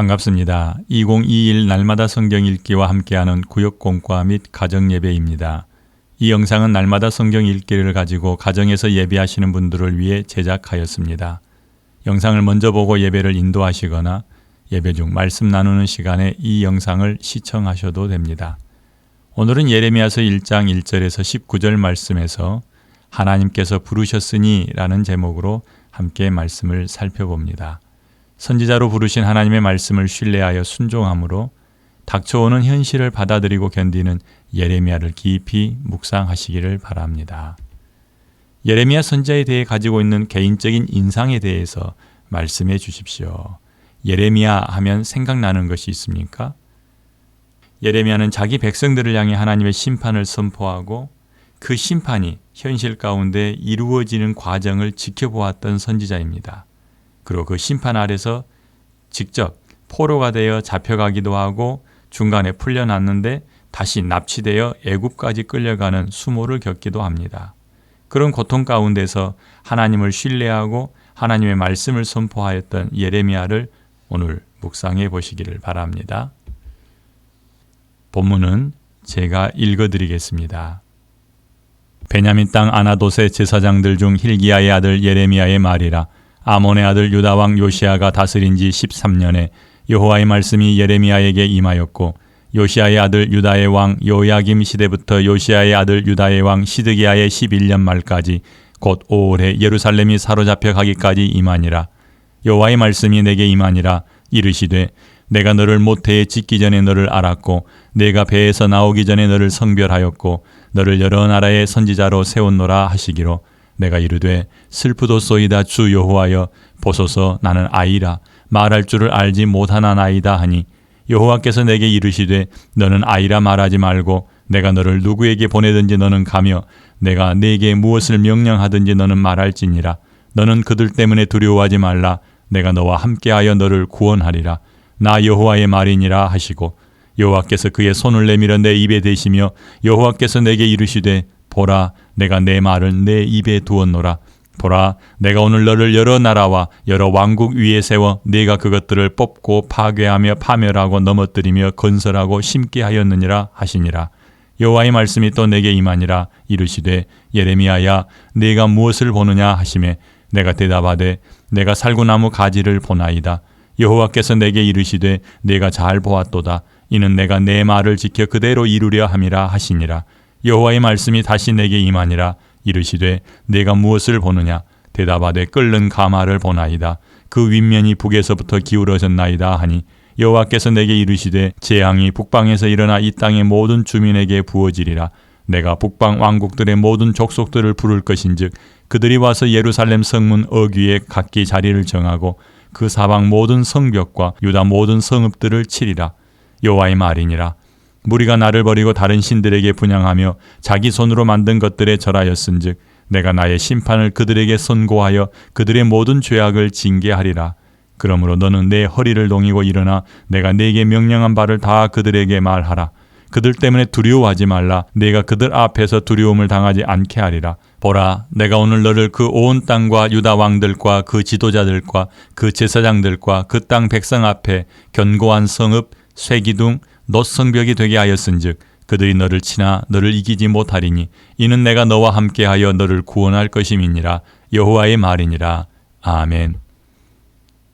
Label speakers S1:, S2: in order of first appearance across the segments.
S1: 반갑습니다. 2021 날마다 성경 읽기와 함께하는 구역 공과 및 가정 예배입니다. 이 영상은 날마다 성경 읽기를 가지고 가정에서 예배하시는 분들을 위해 제작하였습니다. 영상을 먼저 보고 예배를 인도하시거나 예배 중 말씀 나누는 시간에 이 영상을 시청하셔도 됩니다. 오늘은 예레미야서 1장 1절에서 19절 말씀에서 하나님께서 부르셨으니 라는 제목으로 함께 말씀을 살펴봅니다. 선지자로 부르신 하나님의 말씀을 신뢰하여 순종함으로 닥쳐오는 현실을 받아들이고 견디는 예레미야를 깊이 묵상하시기를 바랍니다. 예레미야 선지자에 대해 가지고 있는 개인적인 인상에 대해서 말씀해 주십시오. 예레미야 하면 생각나는 것이 있습니까? 예레미야는 자기 백성들을 향해 하나님의 심판을 선포하고 그 심판이 현실 가운데 이루어지는 과정을 지켜보았던 선지자입니다. 그리고 그 심판 아래서 직접 포로가 되어 잡혀가기도 하고 중간에 풀려났는데 다시 납치되어 애굽까지 끌려가는 수모를 겪기도 합니다. 그런 고통 가운데서 하나님을 신뢰하고 하나님의 말씀을 선포하였던 예레미야를 오늘 묵상해 보시기를 바랍니다. 본문은 제가 읽어 드리겠습니다. 베냐민 땅 아나도세 제사장들 중 힐기야의 아들 예레미야의 말이라 아몬의 아들 유다 왕 요시아가 다스린 지 13년에 여호와의 말씀이 예레미야에게 임하였고 요시아의 아들 유다의 왕 요야김 시대부터 요시아의 아들 유다의 왕 시드기야의 11년 말까지 곧 5월에 예루살렘이 사로잡혀 가기까지 임하니라. 여호와의 말씀이 내게 임하니라. 이르시되 내가 너를 모태에 짓기 전에 너를 알았고 내가 배에서 나오기 전에 너를 성별하였고 너를 여러 나라의 선지자로 세웠노라 하시기로 내가 이르되 슬프도소이다 주 여호와여. 보소서 나는 아이라. 말할 줄을 알지 못하나 나이다 하니 여호와께서 내게 이르시되 너는 아이라 말하지 말고 내가 너를 누구에게 보내든지 너는 가며 내가 네게 무엇을 명령하든지 너는 말할지니라. 너는 그들 때문에 두려워하지 말라. 내가 너와 함께하여 너를 구원하리라. 나 여호와의 말이니라 하시고 여호와께서 그의 손을 내밀어 내 입에 대시며 여호와께서 내게 이르시되 보라 내가 내 말을 내 입에 두었노라. 보라 내가 오늘 너를 여러 나라와 여러 왕국 위에 세워 네가 그것들을 뽑고 파괴하며 파멸하고 넘어뜨리며 건설하고 심게 하였느니라 하시니라. 여호와의 말씀이 또 내게 임하니라 이르시되 예레미야야 네가 무엇을 보느냐 하심에 내가 대답하되 내가 살구나무 가지를 보나이다. 여호와께서 내게 이르시되 내가 잘 보았도다. 이는 내가 내 말을 지켜 그대로 이루려 함이라 하시니라 여호와의 말씀이 다시 내게 임하니라 이르시되 내가 무엇을 보느냐? 대답하되 끓는 가마를 보나이다. 그 윗면이 북에서부터 기울어졌나이다 하니 여호와께서 내게 이르시되 재앙이 북방에서 일어나 이 땅의 모든 주민에게 부어지리라. 내가 북방 왕국들의 모든 족속들을 부를 것인즉 그들이 와서 예루살렘 성문 어귀에 각기 자리를 정하고 그 사방 모든 성벽과 유다 모든 성읍들을 치리라. 여호와의 말이니라 무리가 나를 버리고 다른 신들에게 분양하며 자기 손으로 만든 것들에 절하였은즉 내가 나의 심판을 그들에게 선고하여 그들의 모든 죄악을 징계하리라. 그러므로 너는 내 허리를 동이고 일어나 내가 네게 명령한 바를 다 그들에게 말하라. 그들 때문에 두려워하지 말라. 내가 그들 앞에서 두려움을 당하지 않게 하리라. 보라, 내가 오늘 너를 그 온 땅과 유다 왕들과 그 지도자들과 그 제사장들과 그 땅 백성 앞에 견고한 성읍, 쇠기둥, 노성벽이 되게 하였은즉 그들이 너를 치나 너를 이기지 못하리니 이는 내가 너와 함께하여 너를 구원할 것임이니라 여호와의 말이니라 아멘.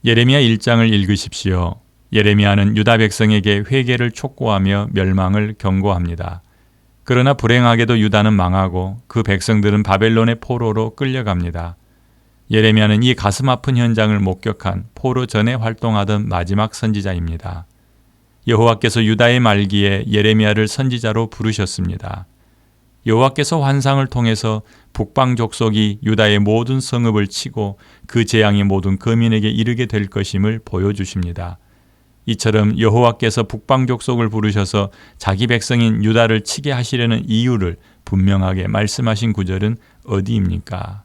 S1: 예레미야 1장을 읽으십시오. 예레미야는 유다 백성에게 회개를 촉구하며 멸망을 경고합니다. 그러나 불행하게도 유다는 망하고 그 백성들은 바벨론의 포로로 끌려갑니다. 예레미야는 이 가슴 아픈 현장을 목격한 포로 전에 활동하던 마지막 선지자입니다. 여호와께서 유다의 말기에 예레미야를 선지자로 부르셨습니다. 여호와께서 환상을 통해서 북방 족속이 유다의 모든 성읍을 치고 그 재앙이 모든 거민에게 이르게 될 것임을 보여주십니다. 이처럼 여호와께서 북방 족속을 부르셔서 자기 백성인 유다를 치게 하시려는 이유를 분명하게 말씀하신 구절은 어디입니까?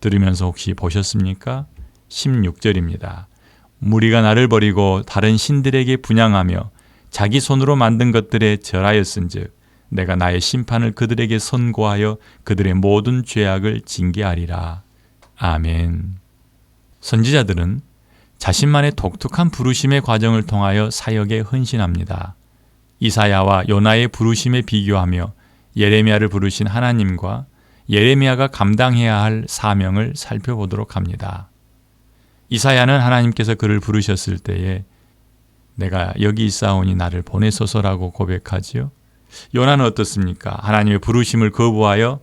S1: 들으면서 혹시 보셨습니까? 16절입니다. 무리가 나를 버리고 다른 신들에게 분양하며 자기 손으로 만든 것들에 절하였은즉 내가 나의 심판을 그들에게 선고하여 그들의 모든 죄악을 징계하리라. 아멘. 선지자들은 자신만의 독특한 부르심의 과정을 통하여 사역에 헌신합니다. 이사야와 요나의 부르심에 비교하며 예레미야를 부르신 하나님과 예레미야가 감당해야 할 사명을 살펴보도록 합니다. 이사야는 하나님께서 그를 부르셨을 때에 내가 여기 있사오니 나를 보내소서라고 고백하지요. 요나는 어떻습니까? 하나님의 부르심을 거부하여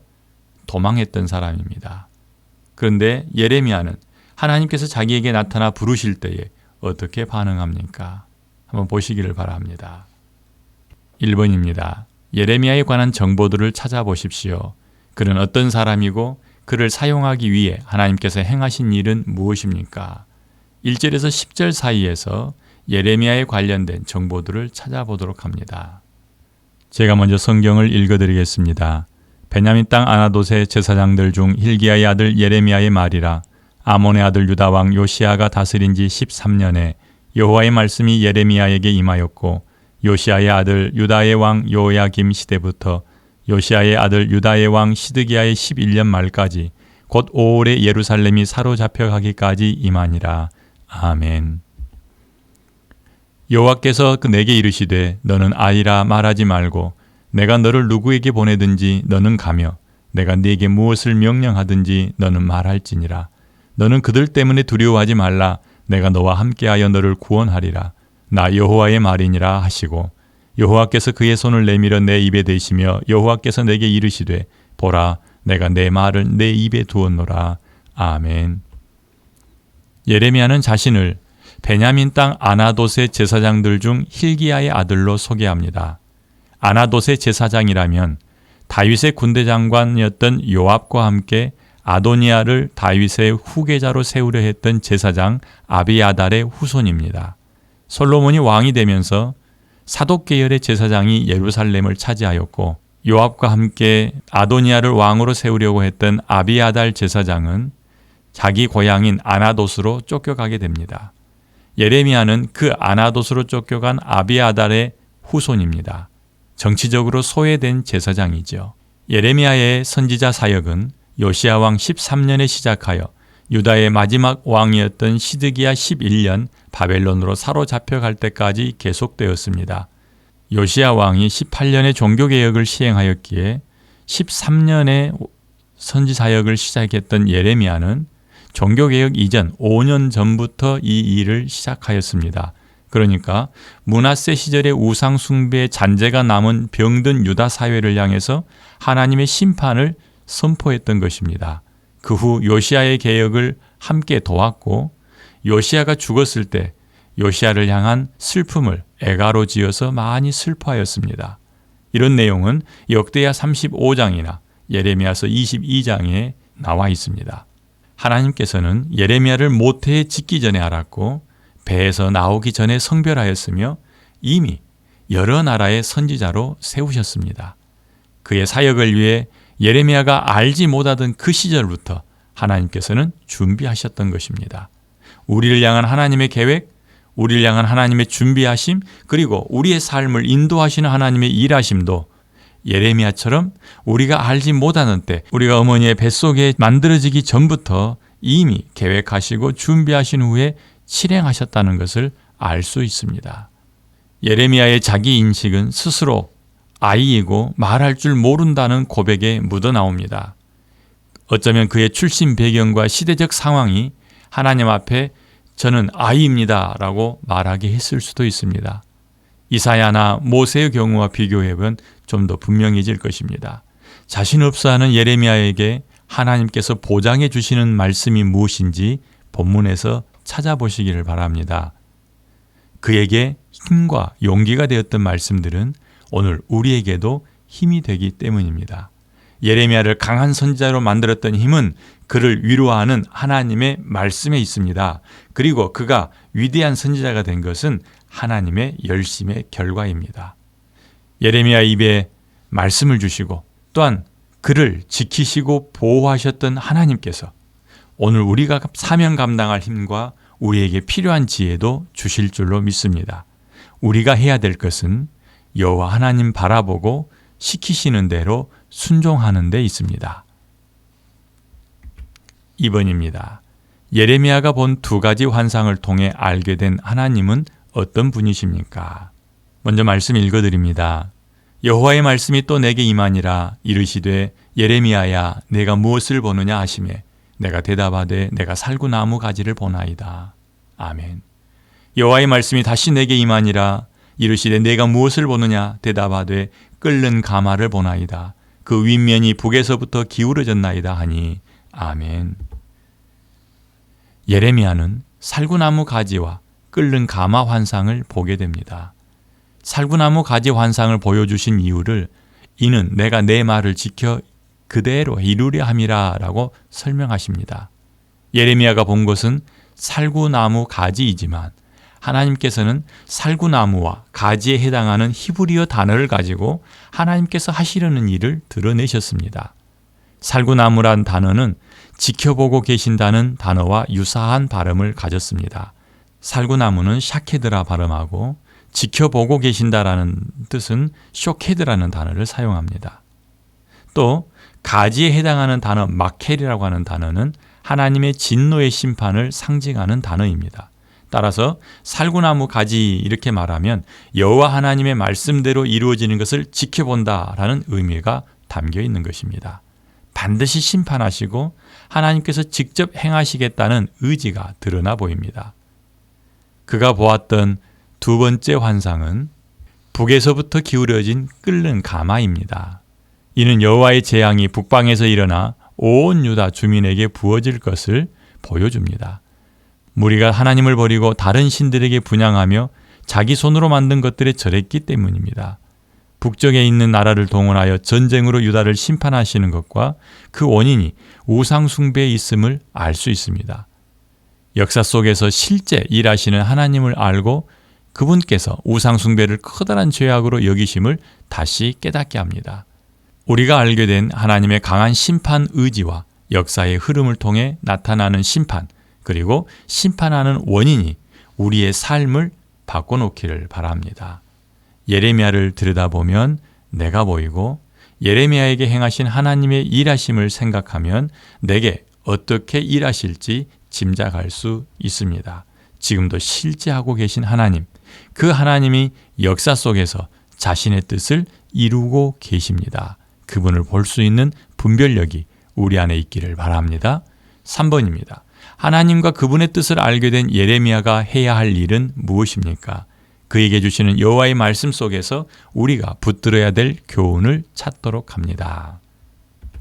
S1: 도망했던 사람입니다. 그런데 예레미야는 하나님께서 자기에게 나타나 부르실 때에 어떻게 반응합니까? 한번 보시기를 바랍니다. 1번입니다. 예레미야에 관한 정보들을 찾아보십시오. 그는 어떤 사람이고 그를 사용하기 위해 하나님께서 행하신 일은 무엇입니까? 1절에서 10절 사이에서 예레미야에 관련된 정보들을 찾아보도록 합니다. 제가 먼저 성경을 읽어드리겠습니다. 베냐민 땅 아나도세 제사장들 중 힐기야의 아들 예레미야의 말이라 아몬의 아들 유다 왕 요시아가 다스린 지 13년에 여호와의 말씀이 예레미야에게 임하였고 요시아의 아들 유다의 왕 요야김 시대부터 요시아의 아들 유다의 왕 시드기야의 11년 말까지 곧 5월에 예루살렘이 사로잡혀 가기까지 임하니라. 아멘. 여호와께서 그 내게 이르시되 너는 아이라 말하지 말고 내가 너를 누구에게 보내든지 너는 가며 내가 네게 무엇을 명령하든지 너는 말할지니라. 너는 그들 때문에 두려워하지 말라. 내가 너와 함께하여 너를 구원하리라. 나 여호와의 말이니라 하시고 여호와께서 그의 손을 내밀어 내 입에 대시며 여호와께서 내게 이르시되 보라 내가 내 말을 내 입에 두었노라. 아멘. 예레미야는 자신을 베냐민 땅 아나돗의 제사장들 중 힐기야의 아들로 소개합니다. 아나돗의 제사장이라면 다윗의 군대 장관이었던 요압과 함께 아도니아를 다윗의 후계자로 세우려 했던 제사장 아비아달의 후손입니다. 솔로몬이 왕이 되면서 사독 계열의 제사장이 예루살렘을 차지하였고 요압과 함께 아도니아를 왕으로 세우려고 했던 아비아달 제사장은 자기 고향인 아나돗으로 쫓겨가게 됩니다. 예레미야는 그 아나돗으로 쫓겨간 아비아달의 후손입니다. 정치적으로 소외된 제사장이죠. 예레미야의 선지자 사역은 요시아 왕 13년에 시작하여 유다의 마지막 왕이었던 시드기야 11년 바벨론으로 사로잡혀 갈 때까지 계속되었습니다. 요시아 왕이 18년의 종교 개혁을 시행하였기에 13년에 선지 사역을 시작했던 예레미야는 종교 개혁 이전 5년 전부터 이 일을 시작하였습니다. 그러니까 문하세 시절의 우상 숭배의 잔재가 남은 병든 유다 사회를 향해서 하나님의 심판을 선포했던 것입니다. 그 후 요시아의 개혁을 함께 도왔고 요시아가 죽었을 때 요시아를 향한 슬픔을 애가로 지어서 많이 슬퍼하였습니다. 이런 내용은 역대야 35장이나 예레미야서 22장에 나와 있습니다. 하나님께서는 예레미야를 모태에 짓기 전에 알았고 배에서 나오기 전에 성별하였으며 이미 여러 나라의 선지자로 세우셨습니다. 그의 사역을 위해 예레미야가 알지 못하던 그 시절부터 하나님께서는 준비하셨던 것입니다. 우리를 향한 하나님의 계획, 우리를 향한 하나님의 준비하심, 그리고 우리의 삶을 인도하시는 하나님의 일하심도 예레미야처럼 우리가 알지 못하는 때 우리가 어머니의 뱃속에 만들어지기 전부터 이미 계획하시고 준비하신 후에 실행하셨다는 것을 알 수 있습니다. 예레미야의 자기 인식은 스스로 아이이고 말할 줄 모른다는 고백에 묻어 나옵니다. 어쩌면 그의 출신 배경과 시대적 상황이 하나님 앞에 저는 아이입니다 라고 말하게 했을 수도 있습니다. 이사야나 모세의 경우와 비교해보면 좀 더 분명해질 것입니다. 자신 없어 하는 예레미야에게 하나님께서 보장해 주시는 말씀이 무엇인지 본문에서 찾아보시기를 바랍니다. 그에게 힘과 용기가 되었던 말씀들은 오늘 우리에게도 힘이 되기 때문입니다. 예레미야를 강한 선지자로 만들었던 힘은 그를 위로하는 하나님의 말씀에 있습니다. 그리고 그가 위대한 선지자가 된 것은 하나님의 열심의 결과입니다. 예레미야 입에 말씀을 주시고 또한 그를 지키시고 보호하셨던 하나님께서 오늘 우리가 사명 감당할 힘과 우리에게 필요한 지혜도 주실 줄로 믿습니다. 우리가 해야 될 것은 여호와 하나님 바라보고 시키시는 대로 순종하는 데 있습니다. 2번입니다. 예레미야가 본 두 가지 환상을 통해 알게 된 하나님은 어떤 분이십니까? 먼저 말씀 읽어 드립니다. 여호와의 말씀이 또 내게 임하니라 이르시되 예레미야야 내가 무엇을 보느냐 하시매 내가 대답하되 내가 살구 나무 가지를 보나이다. 아멘. 여호와의 말씀이 다시 내게 임하니라 이르시되 내가 무엇을 보느냐 대답하되 끓는 가마를 보나이다. 그 윗면이 북에서부터 기울어졌나이다 하니 아멘. 예레미야는 살구나무 가지와 끓는 가마 환상을 보게 됩니다. 살구나무 가지 환상을 보여주신 이유를 이는 내가 내 말을 지켜 그대로 이루려 함이라라고 설명하십니다. 예레미야가 본 것은 살구나무 가지이지만 하나님께서는 살구나무와 가지에 해당하는 히브리어 단어를 가지고 하나님께서 하시려는 일을 드러내셨습니다. 살구나무란 단어는 지켜보고 계신다는 단어와 유사한 발음을 가졌습니다. 살구나무는 샤케드라 발음하고 지켜보고 계신다라는 뜻은 쇼케드라는 단어를 사용합니다. 또 가지에 해당하는 단어 마켈이라고 하는 단어는 하나님의 진노의 심판을 상징하는 단어입니다. 따라서 살구나무 가지 이렇게 말하면 여호와 하나님의 말씀대로 이루어지는 것을 지켜본다라는 의미가 담겨 있는 것입니다. 반드시 심판하시고 하나님께서 직접 행하시겠다는 의지가 드러나 보입니다. 그가 보았던 두 번째 환상은 북에서부터 기울어진 끓는 가마입니다. 이는 여호와의 재앙이 북방에서 일어나 온 유다 주민에게 부어질 것을 보여줍니다. 무리가 하나님을 버리고 다른 신들에게 분양하며 자기 손으로 만든 것들에 절했기 때문입니다. 북쪽에 있는 나라를 동원하여 전쟁으로 유다를 심판하시는 것과 그 원인이 우상숭배에 있음을 알 수 있습니다. 역사 속에서 실제 일하시는 하나님을 알고 그분께서 우상숭배를 커다란 죄악으로 여기심을 다시 깨닫게 합니다. 우리가 알게 된 하나님의 강한 심판 의지와 역사의 흐름을 통해 나타나는 심판, 그리고 심판하는 원인이 우리의 삶을 바꿔놓기를 바랍니다. 예레미야를 들여다보면 내가 보이고 예레미야에게 행하신 하나님의 일하심을 생각하면 내게 어떻게 일하실지 짐작할 수 있습니다. 지금도 실제 하고 계신 하나님, 그 하나님이 역사 속에서 자신의 뜻을 이루고 계십니다. 그분을 볼 수 있는 분별력이 우리 안에 있기를 바랍니다. 3번입니다. 하나님과 그분의 뜻을 알게 된 예레미야가 해야 할 일은 무엇입니까? 그에게 주시는 여호와의 말씀 속에서 우리가 붙들어야 될 교훈을 찾도록 합니다.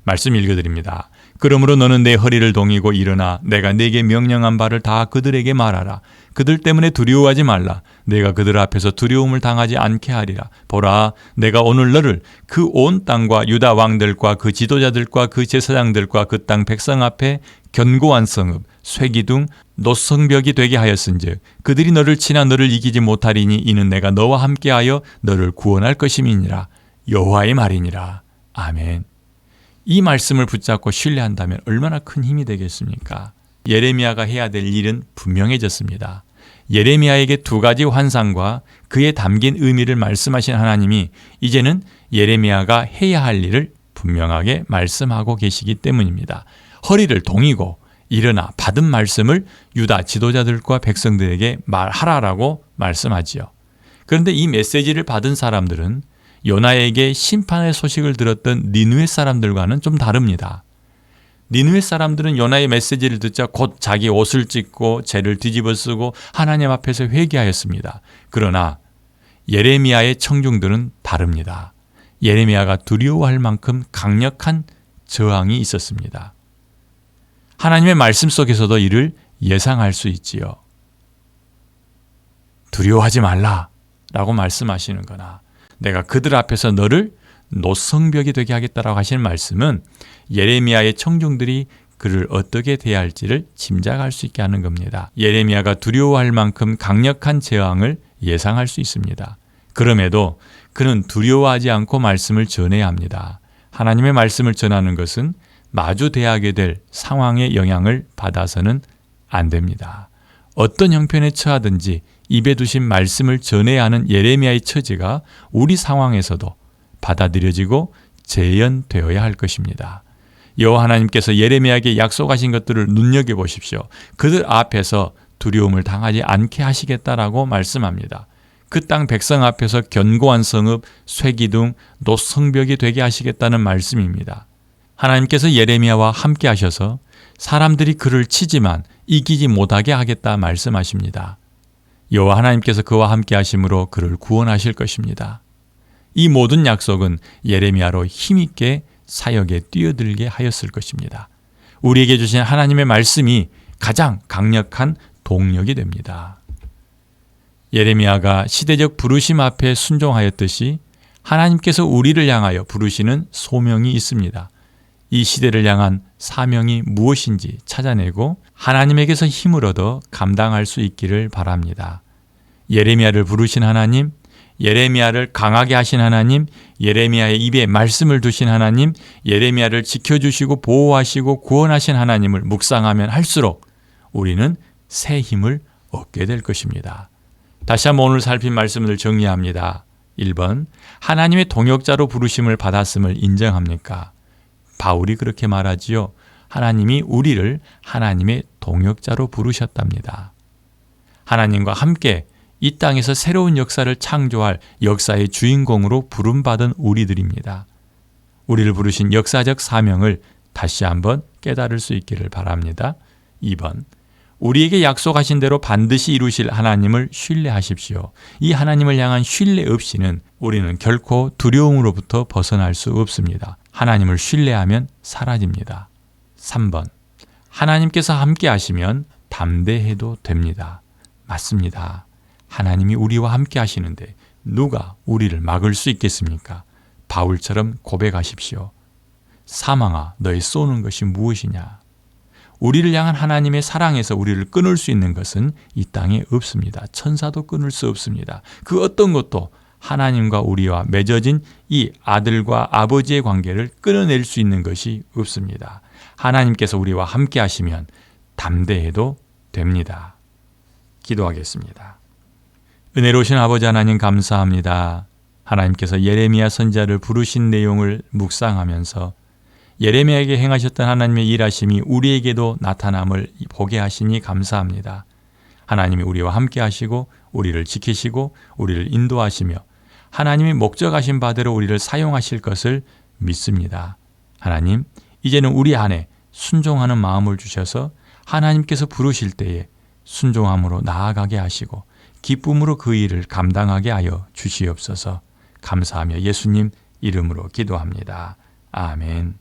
S1: 말씀 읽어드립니다. 그러므로 너는 내 허리를 동이고 일어나 내가 내게 명령한 바를 다 그들에게 말하라. 그들 때문에 두려워하지 말라. 내가 그들 앞에서 두려움을 당하지 않게 하리라. 보라, 내가 오늘 너를 그 온 땅과 유다 왕들과 그 지도자들과 그 제사장들과 그 땅 백성 앞에 견고한 성읍, 쇠기둥, 노성벽이 되게 하였은즉 그들이 너를 치나 너를 이기지 못하리니 이는 내가 너와 함께하여 너를 구원할 것임이니라. 여호와의 말이니라. 아멘. 이 말씀을 붙잡고 신뢰한다면 얼마나 큰 힘이 되겠습니까? 예레미야가 해야 될 일은 분명해졌습니다. 예레미야에게 두 가지 환상과 그에 담긴 의미를 말씀하신 하나님이 이제는 예레미야가 해야 할 일을 분명하게 말씀하고 계시기 때문입니다. 허리를 동이고 일어나 받은 말씀을 유다 지도자들과 백성들에게 말하라라고 말씀하지요. 그런데 이 메시지를 받은 사람들은 요나에게 심판의 소식을 들었던 니누의 사람들과는 좀 다릅니다. 니누의 사람들은 요나의 메시지를 듣자 곧 자기 옷을 찢고 죄를 뒤집어 쓰고 하나님 앞에서 회개하였습니다. 그러나 예레미야의 청중들은 다릅니다. 예레미야가 두려워할 만큼 강력한 저항이 있었습니다. 하나님의 말씀 속에서도 이를 예상할 수 있지요. 두려워하지 말라 라고 말씀하시는 거나 내가 그들 앞에서 너를 노성벽이 되게 하겠다라고 하시는 말씀은 예레미야의 청중들이 그를 어떻게 대할지를 짐작할 수 있게 하는 겁니다. 예레미야가 두려워할 만큼 강력한 재앙을 예상할 수 있습니다. 그럼에도 그는 두려워하지 않고 말씀을 전해야 합니다. 하나님의 말씀을 전하는 것은 마주 대하게 될 상황의 영향을 받아서는 안 됩니다. 어떤 형편에 처하든지 입에 두신 말씀을 전해야 하는 예레미야의 처지가 우리 상황에서도 받아들여지고 재현되어야 할 것입니다. 여호와 하나님께서 예레미야에게 약속하신 것들을 눈여겨 보십시오. 그들 앞에서 두려움을 당하지 않게 하시겠다라고 말씀합니다. 그 땅 백성 앞에서 견고한 성읍, 쇠기둥, 노성벽이 되게 하시겠다는 말씀입니다. 하나님께서 예레미야와 함께 하셔서 사람들이 그를 치지만 이기지 못하게 하겠다 말씀하십니다. 여호와 하나님께서 그와 함께 하심으로 그를 구원하실 것입니다. 이 모든 약속은 예레미야로 힘있게 사역에 뛰어들게 하였을 것입니다. 우리에게 주신 하나님의 말씀이 가장 강력한 동력이 됩니다. 예레미야가 시대적 부르심 앞에 순종하였듯이 하나님께서 우리를 향하여 부르시는 소명이 있습니다. 이 시대를 향한 사명이 무엇인지 찾아내고 하나님에게서 힘을 얻어 감당할 수 있기를 바랍니다. 예레미야를 부르신 하나님, 예레미야를 강하게 하신 하나님, 예레미야의 입에 말씀을 두신 하나님, 예레미야를 지켜주시고 보호하시고 구원하신 하나님을 묵상하면 할수록 우리는 새 힘을 얻게 될 것입니다. 다시 한번 오늘 살핀 말씀을 정리합니다. 1번 하나님의 동역자로 부르심을 받았음을 인정합니까? 바울이 그렇게 말하지요. 하나님이 우리를 하나님의 동역자로 부르셨답니다. 하나님과 함께 이 땅에서 새로운 역사를 창조할 역사의 주인공으로 부름받은 우리들입니다. 우리를 부르신 역사적 사명을 다시 한번 깨달을 수 있기를 바랍니다. 2번. 우리에게 약속하신 대로 반드시 이루실 하나님을 신뢰하십시오. 이 하나님을 향한 신뢰 없이는 우리는 결코 두려움으로부터 벗어날 수 없습니다. 하나님을 신뢰하면 사라집니다. 3번. 하나님께서 함께 하시면 담대해도 됩니다. 맞습니다. 하나님이 우리와 함께 하시는데 누가 우리를 막을 수 있겠습니까? 바울처럼 고백하십시오. 사망아, 너의 쏘는 것이 무엇이냐? 우리를 향한 하나님의 사랑에서 우리를 끊을 수 있는 것은 이 땅에 없습니다. 천사도 끊을 수 없습니다. 그 어떤 것도 하나님과 우리와 맺어진 이 아들과 아버지의 관계를 끊어낼 수 있는 것이 없습니다. 하나님께서 우리와 함께 하시면 담대해도 됩니다. 기도하겠습니다. 은혜로우신 아버지 하나님 감사합니다. 하나님께서 예레미야 선자를 부르신 내용을 묵상하면서 예레미야에게 행하셨던 하나님의 일하심이 우리에게도 나타남을 보게 하시니 감사합니다. 하나님이 우리와 함께 하시고 우리를 지키시고 우리를 인도하시며 하나님이 목적하신 바대로 우리를 사용하실 것을 믿습니다. 하나님, 이제는 우리 안에 순종하는 마음을 주셔서 하나님께서 부르실 때에 순종함으로 나아가게 하시고 기쁨으로 그 일을 감당하게 하여 주시옵소서 감사하며 예수님 이름으로 기도합니다. 아멘.